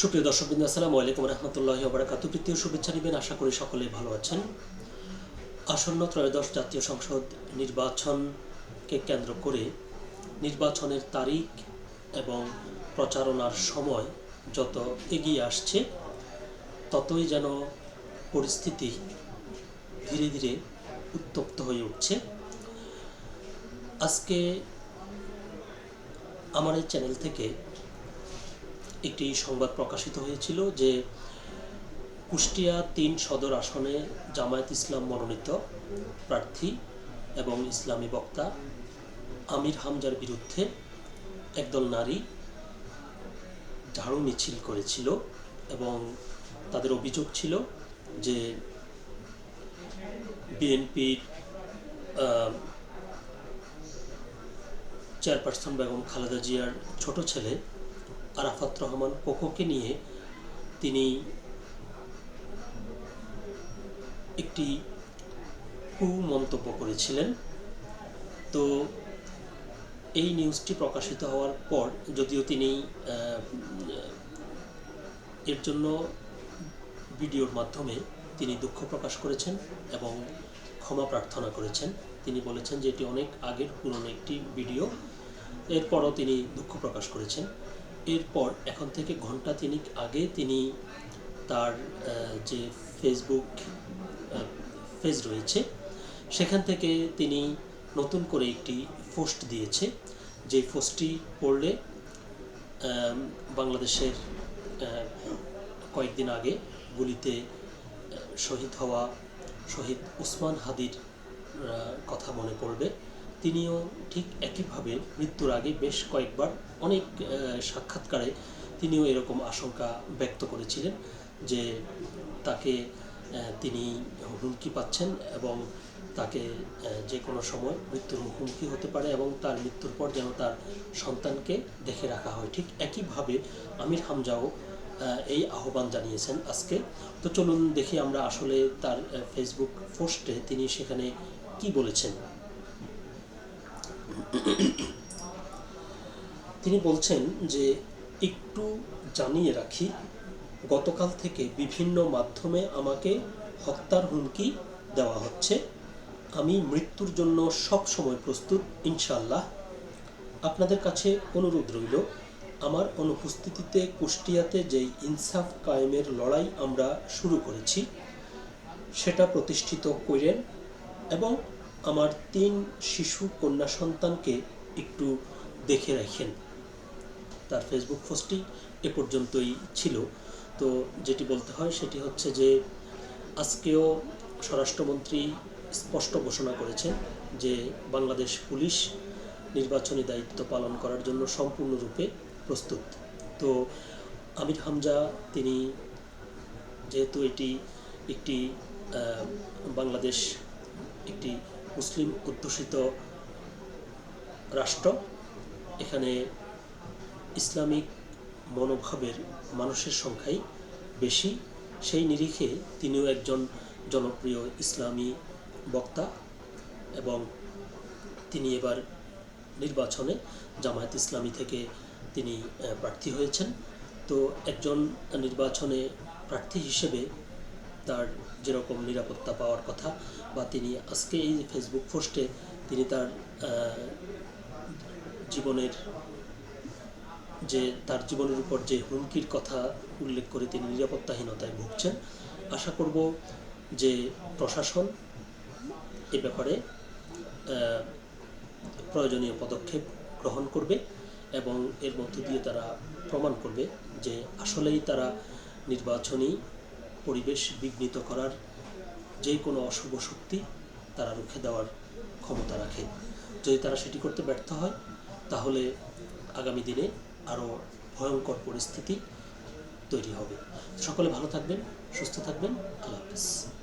সুপ্রিয় দর্শকবৃন্দ আসসালামু আলাইকুম রহমতুল্লাহ বারাকাতু তৃতীয় শুভেচ্ছা নেবেন আশা করি সকলেই ভালো আছেন। আসন্ন ত্রয়োদশ জাতীয় সংসদ নির্বাচনকে কেন্দ্র করে নির্বাচনের তারিখ এবং প্রচারণার সময় যত এগিয়ে আসছে, ততই যেন পরিস্থিতি ধীরে ধীরে উত্তপ্ত হয়ে উঠছে। আজকে আমার এই চ্যানেল থেকে একটি সংবাদ প্রকাশিত হয়েছিল যে কুষ্টিয়া তিন সদর আসনে জামায়াত ইসলাম মনোনীত প্রার্থী এবং ইসলামী বক্তা আমির হামজার বিরুদ্ধে একদল নারী ঝাড়ু মিছিল করেছিল এবং তাদের অভিযোগ ছিল যে বিএনপির চেয়ারপারসন বেগম খালেদা জিয়ার ছোট ছেলে আরাফাত রহমান কোকোকে নিয়ে তিনি একটি কুমন্তব্য করেছিলেন। তো এই নিউজটি প্রকাশিত হওয়ার পর যদিও তিনি এর জন্য ভিডিওর মাধ্যমে তিনি দুঃখ প্রকাশ করেছেন এবং ক্ষমা প্রার্থনা করেছেন। তিনি বলেছেন যে এটি অনেক আগের পুরনো একটি ভিডিও। এরপরও তিনি দুঃখ প্রকাশ করেছেন। এরপর এখন থেকে ঘণ্টা তিনিক আগে তিনি তার যে ফেসবুক পেজ রয়েছে, সেখান থেকে তিনি নতুন করে একটি পোস্ট দিয়েছে। যে পোস্টটি পড়লে বাংলাদেশের কয়েকদিন আগে গুলিতে শহীদ হওয়া শহীদ উসমান হাদির কথা মনে পড়বে। তিনিও ঠিক একইভাবে মৃত্যুর আগে বেশ কয়েকবার অনেক সাক্ষাৎকারে তিনিও এরকম আশঙ্কা ব্যক্ত করেছিলেন যে তাকে তিনি হুমকি পাচ্ছেন এবং তাকে যে কোনো সময় মৃত্যুর মুখোমুখি হতে পারে এবং তার মৃত্যুর পর যেন তার সন্তানকে দেখে রাখা হয়। ঠিক একইভাবে আমির হামজাও এই আহ্বান জানিয়েছেন আজকে। তো চলুন দেখি আমরা আসলে তার ফেসবুক পোস্টে তিনি সেখানে কি বলেছেন। তিনি বলছেন যে, একটু জানিয়ে রাখি, গতকাল থেকে বিভিন্ন মাধ্যমে আমাকে হত্যার হুমকি দেওয়া হচ্ছে। আমি মৃত্যুর জন্য সব সময় প্রস্তুত ইনশাল্লাহ আপনাদের কাছে অনুরোধ রইল, আমার অনুপস্থিতিতে কুষ্টিয়াতে যেই ইনসাফ কায়েমের লড়াই আমরা শুরু করেছি, সেটা প্রতিষ্ঠিত করেন এবং আমার তিন শিশু কন্যা সন্তানকে একটু দেখে রাখেন। তার ফেসবুক পোস্টটি এ পর্যন্তই ছিল। তো যেটি বলতে হয় সেটি হচ্ছে যে, আজকেও স্বরাষ্ট্রমন্ত্রী স্পষ্ট ঘোষণা করেছেন যে, বাংলাদেশ পুলিশ নির্বাচনী দায়িত্ব পালন করার জন্য সম্পূর্ণরূপে প্রস্তুত। তো আমির হামজা, তিনি যেহেতু এটি একটি বাংলাদেশ একটি মুসলিম অধ্যুষিত রাষ্ট্র। এখানে ইসলামিক মনোভাবের মানুষের সংখ্যাই বেশি। সেই নিরিখে তিনিও একজন জনপ্রিয় ইসলামী বক্তা এবং তিনি এবার নির্বাচনে জামায়াত ইসলামী থেকে তিনি প্রার্থী হয়েছেন। তো একজন নির্বাচনে প্রার্থী হিসেবে তার যেরকম নিরাপত্তা পাওয়ার কথা বা তিনি আজকে এই ফেসবুক পোস্টে তিনি তার জীবনের যে, তার জীবনের উপর যে হুমকির কথা উল্লেখ করে তিনি নিরাপত্তাহীনতায় ভুগছেন। আশা করব যে প্রশাসন এ ব্যাপারে প্রয়োজনীয় পদক্ষেপ গ্রহণ করবে এবং এর মধ্য দিয়ে তারা প্রমাণ করবে যে আসলেই তারা নির্বাচনী পরিবেশ বিঘ্নিত করার যে কোনো অশুভ শক্তি তারা রুখে দেওয়ার ক্ষমতা রাখে। যদি তারা সেটি করতে ব্যর্থ হয়, তাহলে আগামী দিনে আরও ভয়ঙ্কর পরিস্থিতি তৈরি হবে। সকলে ভালো থাকবেন, সুস্থ থাকবেন। আল্লাহ হাফিজ।